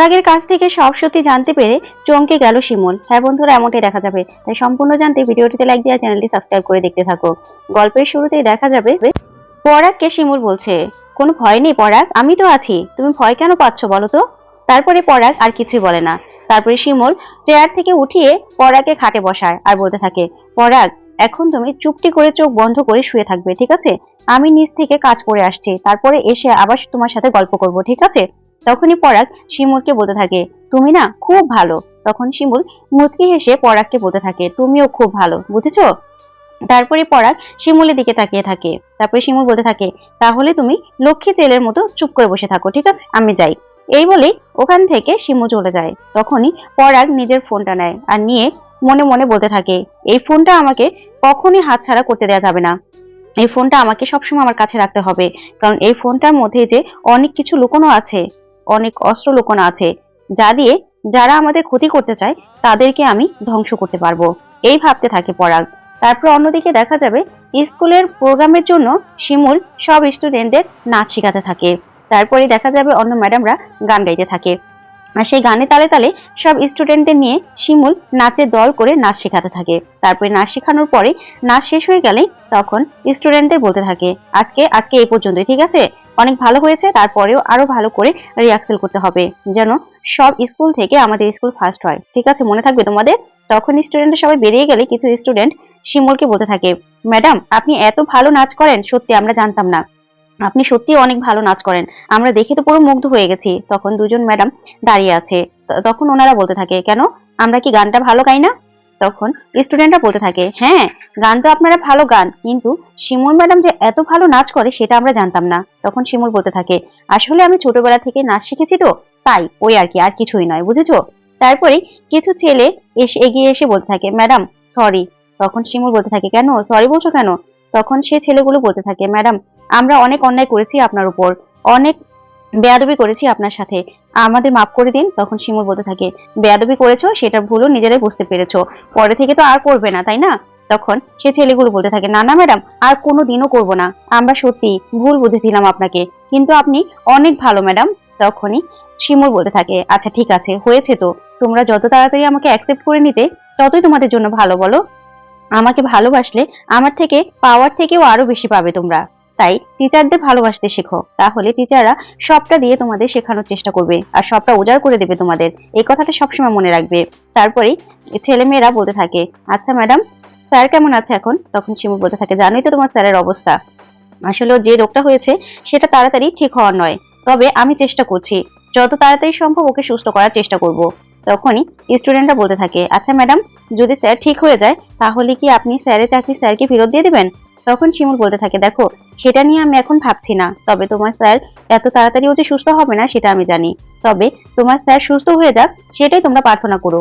পরাগের কাছ থেকে সব সত্যি জানতে পেরে চমকে গেল শিমুল। হ্যাঁ বন্ধুরা, এমনটাই দেখা যাবে। তাই সম্পূর্ণ জানতে ভিডিওটিতে লাইক দিয়ে চ্যানেলটি সাবস্ক্রাইব করে দেখতে থাকো। গল্পের শুরুতেই দেখা যাবে পরাগকে শিমুল বলছে, কোনো ভয় নেই পরাগ আমি তো আছি। তুমি ভয় কেন পাচ্ছ বলো তো? তারপরে পরাগ আর কিছুই বলে না। তারপরে শিমুল চেয়ার থেকে উঠিয়ে পরাগকে খাটে বসায় আর বলতে থাকে পরাগ এখন তুমি চুপটি করে চোখ বন্ধ করে শুয়ে থাকবে, ঠিক আছে? আমি নিচ থেকে কাজ করে আসছি। তারপরে এসে আবার তোমার সাথে গল্প করব, ঠিক আছে? তখনই পরাগ শিমুলকে বলতে থাকে, তুমি না খুব ভালো। তখন শিমুল মুচকি হেসে পরাগকে বলতে থাকে, তুমিও খুব ভালো, বুঝেছ? তারপরে পরাগ শিমুলের দিকে তাকিয়ে থাকে। তারপরে শিমুল বলতে থাকে, তাহলে তুমি লক্ষ্মী ছেলের মতো চুপ করে বসে থাকো, ঠিক আছে? আমি যাই। এই বলেই ওখান থেকে শিমু চলে যায়। তখনই পরাগ নিজের ফোনটা নেয় আর নিয়ে মনে মনে বলতে থাকে, এই ফোনটা আমাকে কখনই হাতছাড়া করতে দেওয়া যাবে না। এই ফোনটা আমাকে সবসময় আমার কাছে রাখতে হবে। কারণ এই ফোনটার মধ্যে যে অনেক কিছু লুকোনো আছে অনেক অস্ত্র লুকোনো আছে, যা দিয়ে যারা আমাদের ক্ষতি করতে চায়, তাদেরকে আমি ধ্বংস করতে পারব। এই ভাবতে থাকে পরাগ। তারপর অন্যদিকে দেখা যাবে, স্কুলের প্রোগ্রামের জন্য শিমুল সব স্টুডেন্টদের নাচ শেখাতে থাকে। তারপরে দেখা যাবে অন্য ম্যাডামরা গান গাইতে থাকে। আর সেই গানে তালে তালে সব স্টুডেন্টদের নিয়ে শিমুল নাচের দল করে নাচ শেখাতে থাকে। তারপরে নাচ শেখানোর পরে নাচ শেষ হয়ে গেলেই তখন স্টুডেন্টদের বলতে থাকে, আজকে আজকে এই পর্যন্তই, ঠিক আছে? অনেক ভালো হয়েছে, তারপরেও আরও ভালো করে রিহার্সেল করতে হবে, যেন সব স্কুল থেকে আমাদের স্কুল ফার্স্ট হয়। ঠিক আছে, মনে থাকবে তোমাদের? তখন স্টুডেন্ট সবাই বেরিয়ে গেলে কিছু স্টুডেন্ট শিমুলকে বলতে থাকে, ম্যাডাম, আপনি এত ভালো নাচ করেন, সত্যি আমরা জানতাম না। আপনি সত্যি অনেক ভালো নাচ করেন। আমরা দেখে তো পুরো মুগ্ধ হয়ে গেছি। তখন দুজন ম্যাডাম দাঁড়িয়ে আছে। তখন ওনারা বলতে থাকে, কেন? আমরা কি গানটা ভালো গাই না? তখন স্টুডেন্টরা বলতে থাকে হ্যাঁ গান তো আপনারা ভালো গান, কিন্তু শিমুল ম্যাডাম যে এত ভালো নাচ করে সেটা আমরা জানতাম না। তখন শিমুল বলতে থাকে, আসলে আমি ছোটবেলা থেকে নাচ শিখেছি তো, তাই ওই আর কি, আর কিছুই নয়, বুঝেছ? তারপরে কিছু ছেলে এসে এগিয়ে এসে বলতে থাকে, ম্যাডাম সরি তখন শিমুল বলতে থাকে, কেন? সরি বলছো কেন? তখন সে ছেলেগুলো বলতে থাকে, ম্যাডাম আমরা অনেক অন্যায় করেছি আপনার উপর, অনেক বেয়াদবি করেছি আপনার সাথে। আমাদের মাফ করে দিন, তখন শিমুল বলতে থাকে, বেয়াদবি করেছ, সেটা ভুলও নিজেরাই বুঝতে পেরেছ। পরে থেকে তো আর করবে না, তাই না? তখন সে ছেলেগুলো বলতে থাকে, না না, ম্যাডাম, আর কোনো দিনও করব না। আমরা সত্যি ভুল বুঝেছিলাম আপনাকে, কিন্তু আপনি অনেক ভালো, ম্যাডাম। তখনই শিমুল বলতে থাকে আচ্ছা ঠিক আছে, হয়েছে তো। তোমরা যত তাড়াতাড়ি আমাকে অ্যাকসেপ্ট করে নিতে, ততই তোমাদের জন্য ভালো, বলো। আমাকে ভালোবাসলে আমার থেকে, পাওয়ার থেকেও আরও বেশি পাবে তোমরা। তাই টিচারদের ভালোবাসতে শেখো। তাহলে টিচাররা সবটা দিয়ে তোমাদের শেখানোর চেষ্টা করবে আর সবটা উজাড় করে দেবে তোমাদের। এই কথাটা সবসময় মনে রাখবে। তারপরেই ছেলেমেয়েরা বলতে থাকে আচ্ছা ম্যাডাম স্যার কেমন আছে এখন? তখন শিমু বলতে থাকে, জানোই তো তোমার স্যারের অবস্থা। আসলে যে রোগটা হয়েছে, সেটা তাড়াতাড়ি ঠিক হওয়ার নয়। তবে আমি চেষ্টা করছি। যত তাড়াতাড়ি সম্ভব ওকে সুস্থ করার চেষ্টা করব। তখনই স্টুডেন্টরা বলতে থাকে আচ্ছা ম্যাডাম যদি স্যার ঠিক হয়ে যায়, তাহলে কি আপনি স্যারের চাকরি স্যারকে ফেরত দিয়ে দিবেন? তখন শিমুল বলতে থাকে, দেখো সেটা নিয়ে আমি এখন ভাবছি না। তবে তোমার স্যার এত তাড়াতাড়ি ও যে সুস্থ হবে না, সেটা আমি জানি। তবে তোমার স্যার সুস্থ হয়ে যাক, সেটাই তোমরা প্রার্থনা করো।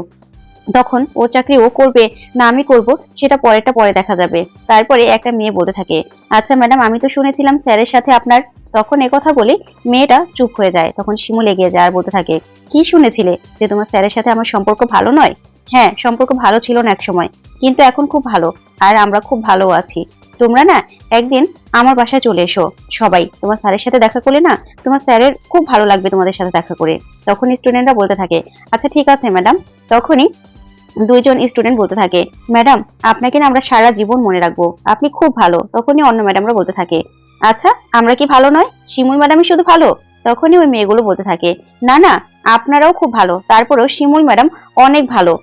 তখন ও চাকরি ও করবে, না আমি করব, সেটা পরেরটা পরে দেখা যাবে। তারপরে একটা মেয়ে বলতে থাকে আচ্ছা ম্যাডাম, আমি তো শুনেছিলাম স্যারের সাথে আপনার তখন কথা বলে মেয়েটা চুপ হয়ে যায়। তখন শিমুল এগিয়ে যায় আর বলতে থাকে, কি শুনেছিলে যে তোমার স্যারের সাথে আমার সম্পর্ক ভালো নয়? হ্যাঁ সম্পর্ক ভালো ছিল না এক সময় কিন্তু এখন খুব ভালো, আর আমরা খুব ভালো আছি। তোমরা না একদিন আমার বাসায় চলে এসো, সবাই। তোমার স্যারের সাথে দেখা করলে না তোমার স্যারের খুব ভালো লাগবে তোমাদের সাথে দেখা করে। তখন স্টুডেন্টরা বলতে থাকে আচ্ছা ঠিক আছে ম্যাডাম তখনই দুইজন স্টুডেন্ট বলতে থাকে ম্যাডাম আপনাকে না আমরা সারা জীবন মনে রাখব, আপনি খুব ভালো। তখনই অন্য ম্যাডামরা বলতে থাকে আচ্ছা আমরা কি ভালো নয়? শিমুল ম্যাডামই শুধু ভালো? তখনই ওই মেয়েগুলো বলতে থাকে, না না, আপনারাও খুব ভালো, তারপরেও শিমুল ম্যাডাম অনেক ভালো।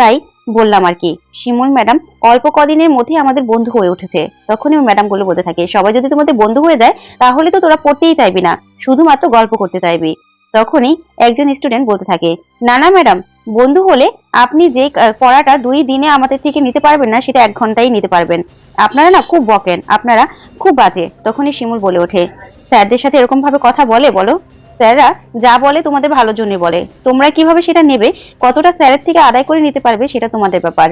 তাই বললাম আর কি, শিমুল ম্যাডাম অল্প কদিনের মধ্যে আমাদের বন্ধু হয়ে উঠেছে। তখনই ম্যাডামগুলো বলতে থাকে, সবাই যদি তোমাদের বন্ধু হয়ে যায়, তাহলে তো তোরা পড়তেই চাইবি না, শুধুমাত্র গল্প করতে চাইবি। তখনই একজন স্টুডেন্ট বলতে থাকে, না না ম্যাডাম, বন্ধু হলে আপনি যে পড়াটা দুই দিনে আমাদের থেকে নিতে পারবেন না, সেটা এক ঘন্টাই নিতে পারবেন। আপনারা না খুব বকেন, আপনারা খুব বাজে। তখনই শিমুল বলে ওঠে, স্যারদের সাথে এরকম ভাবে কথা বলে বলো। স্যাররা যা বলে তোমাদের ভালোর জন্য বলে। তোমরা কীভাবে সেটা নেবে, কতটা স্যারের থেকে আদায় করে নিতে পারবে সেটা তোমাদের ব্যাপার।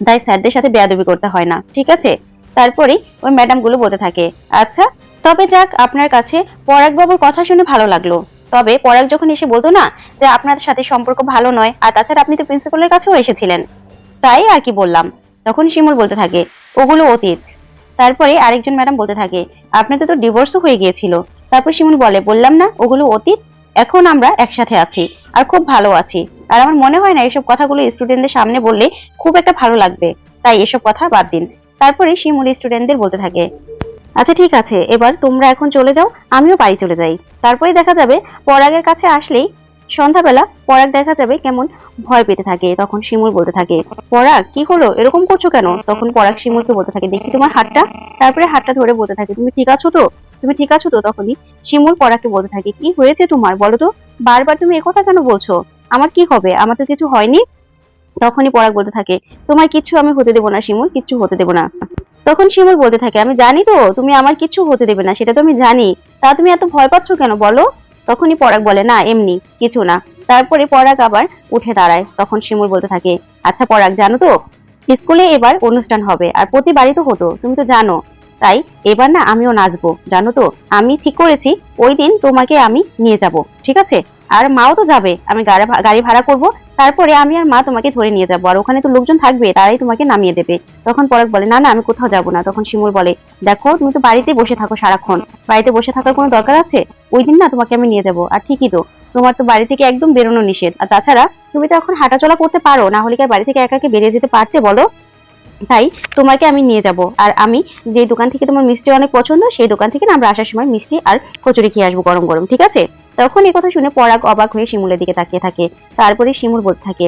তাই স্যারদের সাথে বেয়াদবি করতে হয় না, ঠিক আছে? তারপরেই ওই ম্যাডামগুলো বলতে থাকে আচ্ছা তবে যাক, আপনার কাছে পরাগ বাবুর কথা শুনে ভালো লাগল। তবে পরাগ যখন এসে বলতো না যে আপনার সাথে সম্পর্ক ভালো নয়, আর তাছাড়া আপনি তো প্রিন্সিপালের কাছেও এসেছিলেন, তাই আর কি বললাম? তখন শিমুল বলতে থাকে, ওগুলো অতীত। তারপরে আরেকজন ম্যাডাম বলতে থাকে, আপনাদের তো ডিভোর্সও হয়ে গিয়েছিল। তারপর শিমুল বলে, বললাম না, ওগুলো অতীত, এখন আমরা একসাথে আছি আর খুব ভালো আছি। আর আমার মনে হয় না এসব কথাগুলো স্টুডেন্টদের সামনে বললে খুব একটা ভালো লাগবে। তাই এসব কথা বাদ দিন। তারপরে শিমুল স্টুডেন্টদের বলতে থাকে আচ্ছা ঠিক আছে, এবার তোমরা এখন চলে যাও, আমিও বাড়ি চলে যাই। তারপরে দেখা যাবে, পরাগের কাছে আসলেই সন্ধ্যাবেলা পরাগ দেখা যাবে কেমন ভয় পেতে থাকে, তখন শিমুল বলতে থাকে, পরাগ, কি হলো? এরকম করছ কেন? তখন পরাগ শিমুলকে বলতে থাকে, দেখি তোমার হাতটা। তারপরে হাতটা ধরে বলতে থাকে, তুমি ঠিক আছো তো? তুমি ঠিক আছো তো? তখনই শিমুল পরাগকে বলতে থাকে, কি হয়েছে তোমার? বলো তো, বারবার তুমি একথা কেন বলছো? আমার কি হবে? আমার তো কিছু হয়নি? তখনই পরাগ বলতে থাকে, তোমার কিচ্ছু আমি হতে দেবো না শিমুল, কিচ্ছু হতে দেবো না। তখন শিমুল বলতে থাকে, আমি জানি তো, তুমি আমার কিচ্ছু হতে দেবে না, সেটা তো আমি জানি। তা তুমি এত ভয় পাচ্ছ কেন? বলো। তখনই পরাগ বলে, না, এমনি, কিছু না। তারপরে পরাগ আবার উঠে দাঁড়ায়। তখন শিমুল বলতে থাকে আচ্ছা পরাগ, জানো তো, স্কুলে এবার অনুষ্ঠান হবে আর প্রতিবারই তো হতো, তুমি তো জানো। তাই এবার না আমিও নাচবো, জানো তো? আমি ঠিক করেছি, ওই দিন তোমাকে আমি নিয়ে যাব, ঠিক আছে? আর মাও তো যাবে, আমি গাড়ি ভাড়া করব, তারপরে আমি আর মা তোমাকে ধরে নিয়ে যাব, আর ওখানে তো লোকজন থাকবে, তারাই তোমাকে নামিয়ে দেবে। তখন পরাগ বলে, না না, আমি কোথাও যাব না। তখন শিমুল বলে, দেখো, তুমি তো বাড়িতে বসে থাকো সারাক্ষণ, বাড়িতে বসে থাকার কোনো দরকার আছে? ওই দিন না তোমাকে আমি নিয়ে যাব, আর ঠিকই তো, তোমার তো বাড়ি থেকে একদম বেরোনো নিষেধ। আর তাছাড়া তুমি তো এখন হাঁটাচলা করতে পারো, না হলে কি বাড়ি থেকে একা একা বেরিয়ে যেতে পারতে বলো? তাই তোমাকে আমি নিয়ে যাব, আর আমি যে দোকান থেকে তোমার মিষ্টি অনেক পছন্দ, সেই দোকান থেকে না আমরা আসার সময় মিষ্টি আর কচুরি খেয়ে আসব গরম গরম, ঠিক আছে? তখন কথা শুনে পরাগ অবাক হয়ে শিমুলের দিকে তাকিয়ে থাকে। তারপরে শিমুল বলতে থাকে,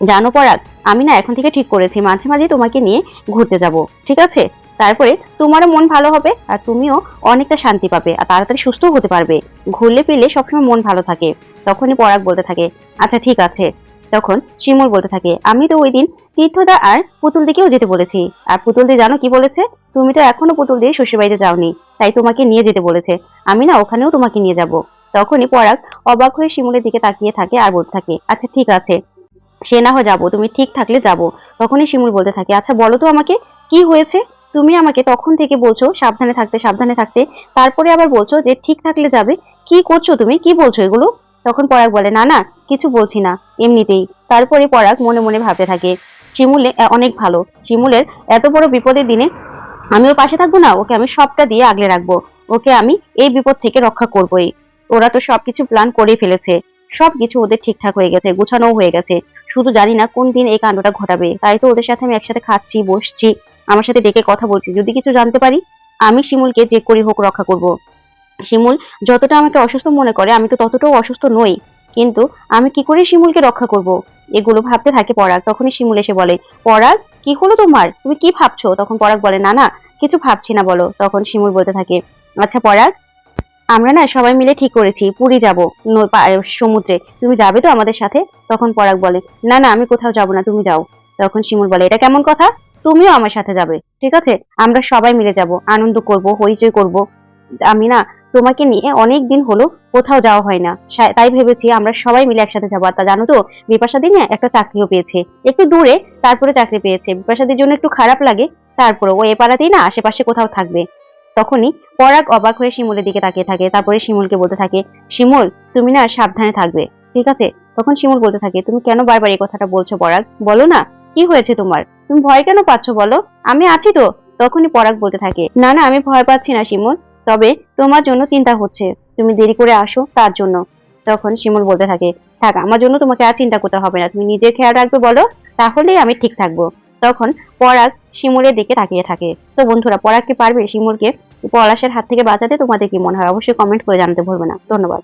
জানো পরাগ, আমি না এখন থেকে ঠিক করেছি, মাঝে মাঝে তোমাকে নিয়ে ঘুরতে যাব, ঠিক আছে? তারপরে তোমারও মন ভালো হবে আর তুমিও অনেকটা শান্তি পাবে আর তাড়াতাড়ি সুস্থ হতে পারবে। ঘুরলে ফিরলে সবসময় মন ভালো থাকে। তখনই পরাগ বলতে থাকে আচ্ছা ঠিক আছে। তখন শিমুল বলতে থাকে, আমি তো ওই দিন তীর্থদা আর পুতুল দিকেও যেতে বলেছি। আর পুতুল দি জানো কি বলেছে? তুমি তো এখনও পুতুল দিয়ে শ্বশুরবাড়িতে যাওনি, তাই তোমাকে নিয়ে যেতে বলেছে। আমি না ওখানেও তোমাকে নিয়ে যাব। তখনই পরাগ অবাক হয়ে শিমুলের দিকে তাকিয়ে থাকে আর বলতে থাকে আচ্ছা ঠিক আছে। সে না হয় যাব, তুমি ঠিক থাকলে যাব। তখনই শিমুল বলতে থাকে আচ্ছা বলো তো আমাকে, কি হয়েছে? তুমি আমাকে তখন থেকে বলছো, সাবধানে থাকতে সাবধানে থাকতে। তারপরে আবার বলছো যে, ঠিক থাকলে যাবে। কি করছ তুমি? কি বলছো এগুলো? তখন পরাগ বলে, না না, কিছু বলছি না, এমনিতেই। তারপরে পরাগ মনে মনে ভাবতে থাকে, শিমুলে অনেক ভালো। শিমুলের এত বড় বিপদের দিনে আমি ওর পাশে থাকব না? ওকে আমি সবটা দিয়ে আগলে রাখব। ওকে আমি এই বিপদ থেকে রক্ষা করবোই। ওরা তো সবকিছু প্ল্যান করে ফেলেছে। সবকিছু ওদের ঠিকঠাক হয়ে গেছে গোছানো হয়ে গেছে। শুধু জানি না কোন দিন এই কাণ্ডটা ঘটাবে। তাই তো ওদের সাথে আমি একসাথে খাচ্ছি, বসছি। আমার সাথে ডেকে কথা বলছি। যদি কিছু জানতে পারি, আমি শিমুলকে যে করি হোক রক্ষা করব। শিমুল যতটা আমাকে অসুস্থ মনে করে, আমি তো ততটাও অসুস্থ নই। কিন্তু আমি কি করে শিমুলকে রক্ষা করব? এগুলো ভাবতে থাকে পরাগ। তখনই শিমুল এসে বলে, পরাগ, কি হলো তোমার? তুমি কি ভাবছ? তখন পরাগ বলে, না না, কিছু ভাবছি না, বলো। তখন শিমুল বলতে থাকে আচ্ছা পরাগ আমরা না সবাই মিলে ঠিক করেছি, পুরী যাব সমুদ্রে। তুমি যাবে তো আমাদের সাথে? তখন পরাগ বলে, না না, আমি কোথাও যাব না, তুমি যাও। তখন শিমুল বলে, এটা কেমন কথা? তুমিও আমার সাথে যাবে, ঠিক আছে? আমরা সবাই মিলে যাব, আনন্দ করব, হইচই করব। আমি না, তোমাকে নিয়ে অনেক দিন হলো কোথাও যাওয়া হয় না। তাই ভেবেছি আমরা সবাই মিলে একসাথে যাব। আর তা জানো তো, বিপাশাদি দিনে একটা চাকরিও পেয়েছে। একটু দূরে, তারপরে চাকরি পেয়েছে। বিপাশাদির জন্য একটু খারাপ লাগে তারপরে ও এ পাড়াতেই না, আশেপাশে কোথাও থাকবে। তখনই পরাগ অবাক হয়ে শিমুলের দিকে তাকিয়ে থাকে। তারপরে শিমুলকে বলতে থাকে, শিমুল, তুমি না সাবধানে থাকবে। ঠিক আছে? তখন শিমুল বলতে থাকে, তুমি কেন বারবার এই কথাটা বলছো পরাগ? বলো না, কি হয়েছে তোমার? তুমি ভয় কেন পাচ্ছ বলো? আমি আছি তো। তখনই পরাগ বলতে থাকে, না না, আমি ভয় পাচ্ছি না শিমুল, তবে তোমার জন্য চিন্তা হচ্ছে। তুমি দেরি করে আসো তার জন্য। তখন শিমুল বলতে থাকে, থাক, আমার জন্য তোমাকে আর চিন্তা করতে হবে না। তুমি নিজের খেয়াল রাখবে বলো, তাহলেই আমি ঠিক থাকব। তখন পরাগ শিমুলের দিকে তাকিয়ে থাকে। তো বন্ধুরা পরাগ কি পারবে শিমুলকে পলাশের হাত থেকে বাঁচাতে তোমাদের কি মনে হয়? অবশ্যই কমেন্ট করে জানতে ভুলবে না। ধন্যবাদ।